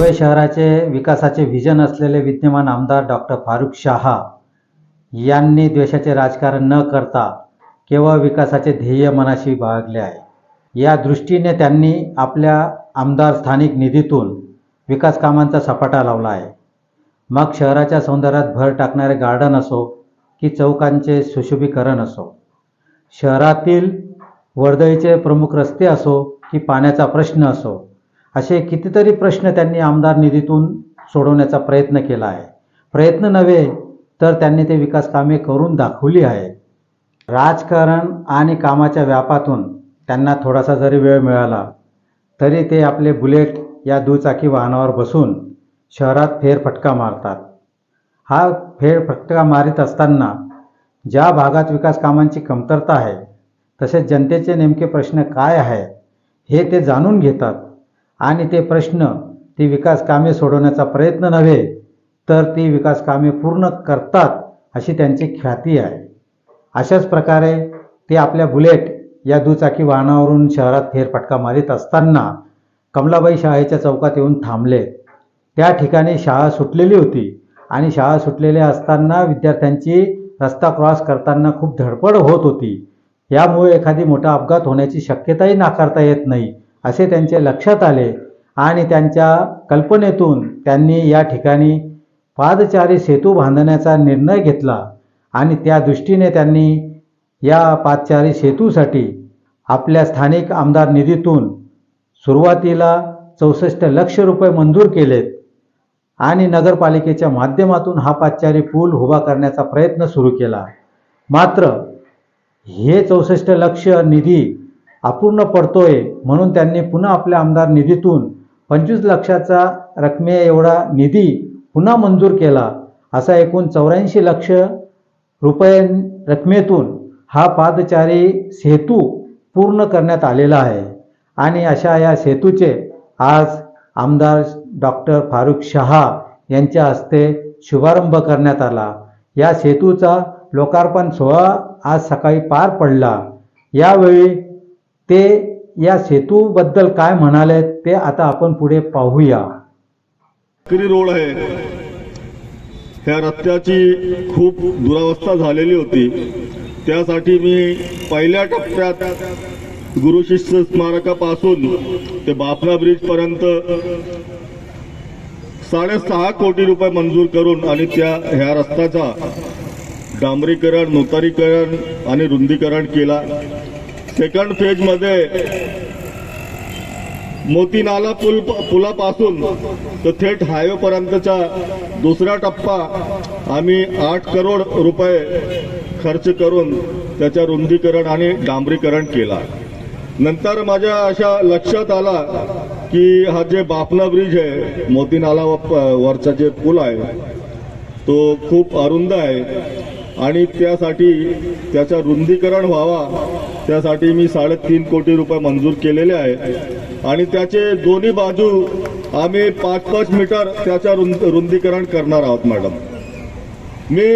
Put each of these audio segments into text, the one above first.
धुळे शहराचे विकासाचे व्हिजन असलेले विद्यमान आमदार डॉक्टर फारुख शहा यांनी द्वेषाचे राजकारण न करता केवळ विकासाचे ध्येय मनाशी बाळगले आहे. या दृष्टीने त्यांनी आपल्या आमदार स्थानिक निधीतून विकास कामांचा सपाटा लावला आहे. मग शहराच्या सौंदर्यात भर टाकणारे गार्डन असो की चौकांचे सुशोभीकरण असो शहरातील वर्दळीचे प्रमुख रस्ते असो की पाण्याचा प्रश्न असो असे कितीतरी प्रश्न त्यांनी आमदार निधीतून सोडवण्याचा प्रयत्न केला आहे. प्रयत्न नव्हे तर त्यांनी ते विकास कामे करून दाखवली आहे राजकारण आणि कामाच्या व्यापातून त्यांना थोडासा जरी वेळ मिळाला तरी ते आपले बुलेट या दुचाकी वाहनावर बसून शहरात फेरफटका मारतात. हा फेरफटका मारित असताना ज्या भागात विकास कामांची कमतरता आहे तसेच जनतेचे नेमके प्रश्न काय आहे हे ते जाणून घेतात. आणि ते प्रश्न ती विकास कामे सोडवण्याचा प्रयत्न नव्हे तर ती विकास कामे पूर्ण करतात अशी त्यांची ख्याती आहे. अशाच प्रकारे ते आपल्या बुलेट या दुचाकी वाहनावरून शहरात फेरफटका मारित असताना कमलाबाई शाळेच्या चौकात येऊन थांबले. त्या ठिकाणी शाळा सुटलेली होती आणि शाळा सुटलेल्या असताना विद्यार्थ्यांची रस्ता क्रॉस करताना खूप धडपड होत होती. यामुळे एखादी मोठा अपघात होण्याची शक्यताही नाकारता येत नाही. असे त्यांचे लक्षात आले आणि त्यांच्या कल्पनेतून त्यांनी या ठिकाणी पादचारी सेतू बांधण्याचा निर्णय घेतला आणि त्या दृष्टीने त्यांनी या पादचारी सेतूसाठी आपल्या स्थानिक आमदार निधीतून सुरुवातीला चौसष्ट लक्ष रुपये मंजूर केलेत आणि नगरपालिकेच्या माध्यमातून हा पादचारी पूल उभा करण्याचा प्रयत्न सुरू केला. मात्र हे चौसष्ट लक्ष निधी अपूर्ण पडतोय म्हणून त्यांनी पुन्हा आपल्या आमदार निधीतून पंचवीस लक्षाचा रकमे एवढा निधी पुन्हा मंजूर केला. असा एकूण चौऱ्याऐंशी लक्ष रुपये रकमेतून हा पादचारी सेतू पूर्ण करण्यात आलेला आहे. आणि अशा या सेतूचे आज आमदार डॉक्टर फारुख शहा यांच्या हस्ते शुभारंभ करण्यात आला. या सेतूचा लोकार्पण सोहळा आज सकाळी पार पडला. यावेळी ते या सेतूबद्दल काय म्हणाले ते आता आपण पुढे पाहूया. रोड आहे. ह्या रस्त्याची खूप दुरावस्था झालेली होती. त्यासाठी मी पहिल्या टप्प्यात गुरु शिष्य स्मारकापासून ते बाफना ब्रिज पर्यंत साडेसहा कोटी रुपये मंजूर करून आणि त्या ह्या रस्त्याचा डांबरीकरण नूतनीकरण आणि रुंदीकरण केला. सेकंड फेजमध्ये मोतीनाला पुल पुलापासून तर थेट हायवे पर्यंतचा दुसरा टप्पा आम्ही आठ करोड रुपये खर्च करून त्याच्या रुंदीकरण आणि डांबरीकरण केला. नंतर माझ्या अशा लक्षात आला की हा जे बापना ब्रिज आहे मोतीनाला वरचा जे पूल आहे तो खूप अरुंद आहे. आणि त्यासाठी त्याचा रुंदीकरण व्हावा. त्यासाठी मी साडेतीन कोटी रुपये मंजूर केलेले आहे. आणि त्याचे दोन्ही बाजू आम्ही पाच पाच मीटर त्याच्या रुंद रुंदीकरण करणार आहोत मॅडम. मी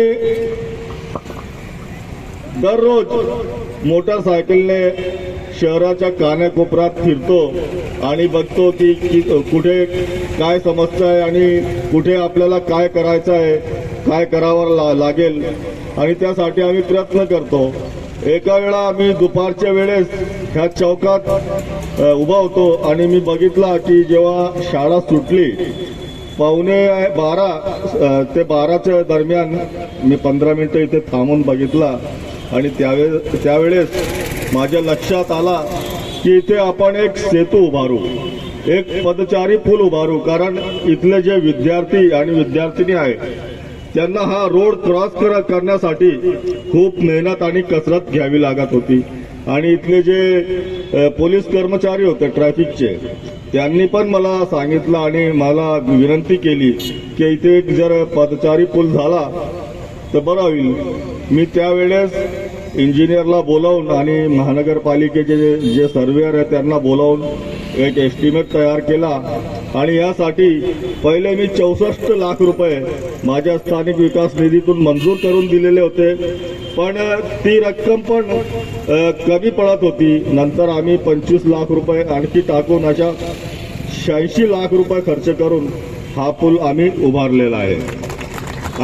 दररोज मोटरसायकलने शहराच्या कानाकोपऱ्यात फिरतो आणि बघतो की की कुठे काय समस्या आहे आणि कुठे आपल्याला काय करायचं आहे. काय करावं ला लागेल? आणि त्यासाठी आम्ही प्रयत्न करतो. एका वेळा आम्ही दुपारच्या वेळेस ह्या चौकात उभा होतो आणि मी बघितला की जेव्हा शाळा सुटली पावणे बारा ते बाराच्या दरम्यान मी पंधरा मिनटं इथे थांबून बघितला. आणि त्यावे त्यावेळेस माझ्या लक्षात आला की इथे आपण एक सेतू उभारू एक पदचारी पूल उभारू. कारण इथले जे विद्यार्थी आणि विद्यार्थिनी आहेत त्यांना हा रोड क्रॉस करण्यासाठी खूप मेहनत आणि कसरत घ्यावी लागत होती. आणि इथले जे पोलीस कर्मचारी होते ट्रॅफिकचे त्यांनी पण मला सांगितलं आणि मला विनंती केली की इथे एक जर पदचारी पूल झाला तर बरं होईल. मी त्यावेळेस इंजिनियरला बोलावून आणि महानगरपालिकेचे जे जे सर्वेअर आहे त्यांना बोलावून एक एस्टिमेट तयार केला आणि यासाठी पहिले मी चौसष्ट लाख रुपये माझ्या स्थानिक विकास निधीतून मंजूर करून दिलेले होते. पण ती रक्कम पण कमी पडत होती. नंतर आम्ही पंचवीस लाख रुपये आणखी टाकून अशा शहाऐंशी लाख रुपये खर्च करून हा पूल आम्ही उभारलेला आहे.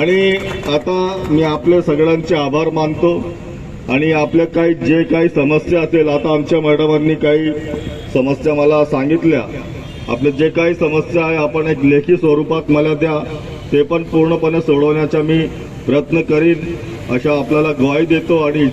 आणि आता मी आपले सगळ्यांचे आभार मानतो. आणि आपल्या काही जे काही समस्या असेल आता आमच्या मॅडमांनी काही समस्या मला सांगितल्या. आपले जे काही समस्या आहे आपण एक लेखी स्वरूपात मला द्या. ते पण पूर्णपणे सोडवण्याचा मी प्रयत्न करीन. अशा आपल्याला ग्वाही देतो आणि